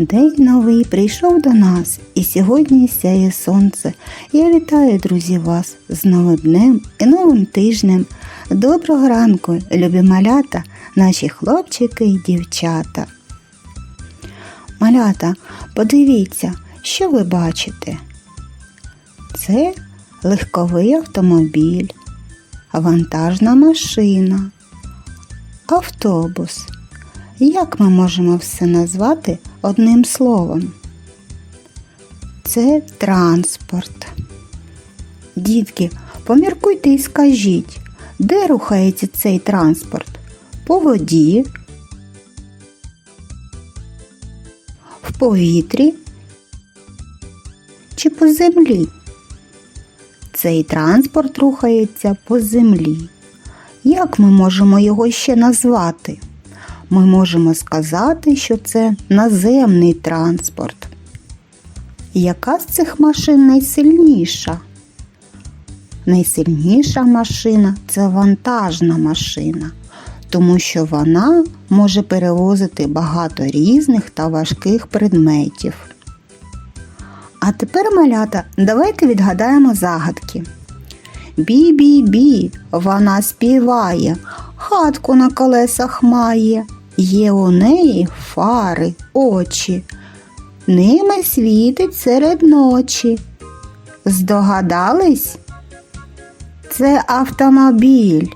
День новий прийшов до нас, і сьогодні сяє сонце. Я вітаю, друзі, вас з новим днем і новим тижнем. Доброго ранку, любі малята, наші хлопчики і дівчата. Малята, подивіться, що ви бачите? Це легковий автомобіль, вантажна машина, автобус. Як ми можемо все назвати одним словом? Це транспорт. Дітки, поміркуйте і скажіть, де рухається цей транспорт? По воді, в повітрі чи по землі? Цей транспорт рухається по землі. Як ми можемо його ще назвати? Ми можемо сказати, що це наземний транспорт. Яка з цих машин найсильніша? Найсильніша машина це вантажна машина, тому що вона може перевозити багато різних та важких предметів. А тепер, малята, давайте відгадаємо загадки. Бі-бі-бі, вона співає, хатку на колесах має, є у неї фари, очі, ними світить серед ночі. Здогадались? Це автомобіль.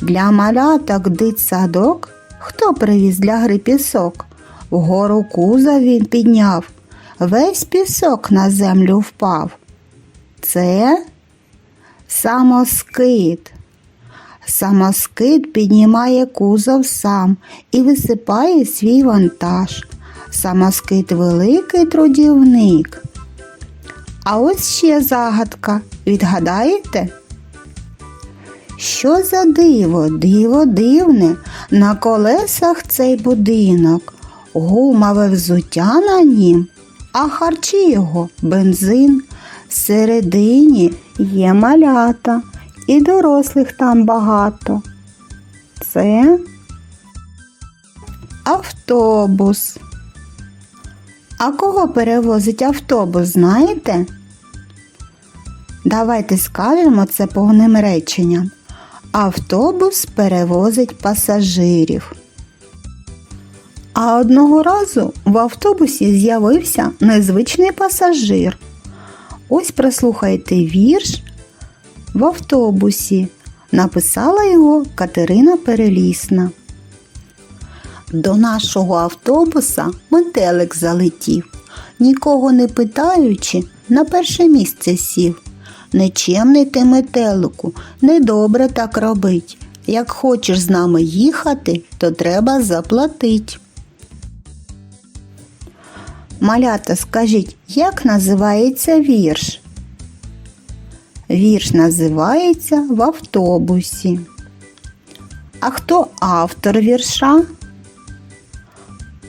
Для маляток дитсадок хто привіз для гри пісок? Вгору кузов він підняв, весь пісок на землю впав. Це самоскид. Самоскид піднімає кузов сам і висипає свій вантаж. Самоскид великий трудівник. А ось ще загадка. Відгадаєте? Що за диво, диво дивне, на колесах цей будинок, гумове взуття на нім, а харчі його бензин. Всередині є малята, і дорослих там багато. Це автобус. А кого перевозить автобус, знаєте? Давайте скажемо це повним реченням. Автобус перевозить пасажирів. А одного разу в автобусі з'явився незвичний пасажир. Ось прослухайте вірш в автобусі. Написала його Катерина Перелісна. До нашого автобуса метелик залетів, нікого не питаючи, на перше місце сів. Нечемний ти метелику, недобре так робить. Як хочеш з нами їхати, то треба заплатить. Малята, скажіть, як називається вірш? Вірш називається в автобусі. А хто автор вірша?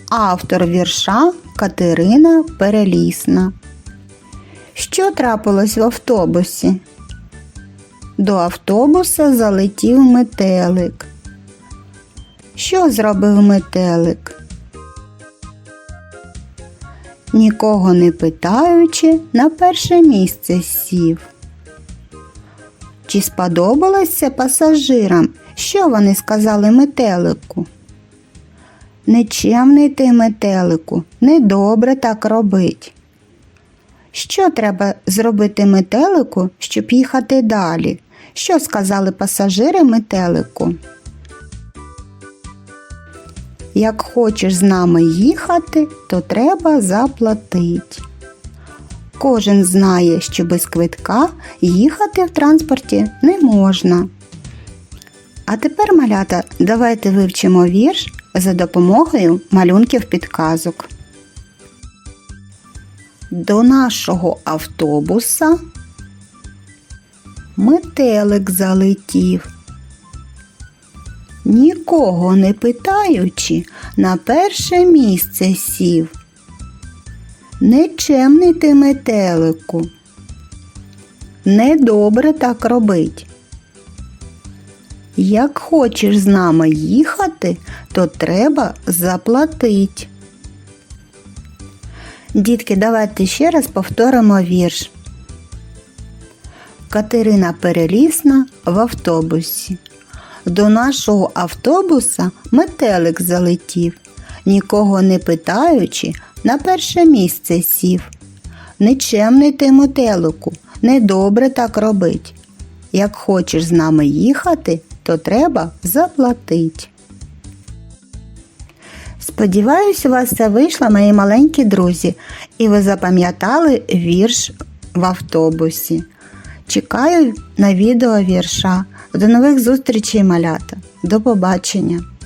Автор вірша Катерина Перелісна. Що трапилось в автобусі? До автобуса залетів метелик. Що зробив метелик? Нікого не питаючи, на перше місце сів. Чи сподобалось це пасажирам? Що вони сказали метелику? Нечемний ти метелику, недобре так робить. Що треба зробити метелику, щоб їхати далі? Що сказали пасажири метелику? Як хочеш з нами їхати, то треба заплатити. Кожен знає, що без квитка їхати в транспорті не можна. А тепер, малята, давайте вивчимо вірш за допомогою малюнків підказок. До нашого автобуса метелик залетів. Нікого не питаючи, на перше місце сів. Нечемний ти метелику. Недобре так робить. Як хочеш з нами їхати, то треба заплатить. Дітки, давайте ще раз повторимо вірш. Катерина Перелісна в автобусі. До нашого автобуса метелик залетів, нікого не питаючи, на перше місце сів. Нечемний ти метелику, недобре так робить. Як хочеш з нами їхати, то треба заплатить. Сподіваюсь, у вас все вийшло, мої маленькі друзі, і ви запам'ятали вірш в автобусі. Чекаю на відео вірша. До нових зустрічей, малята. До побачення!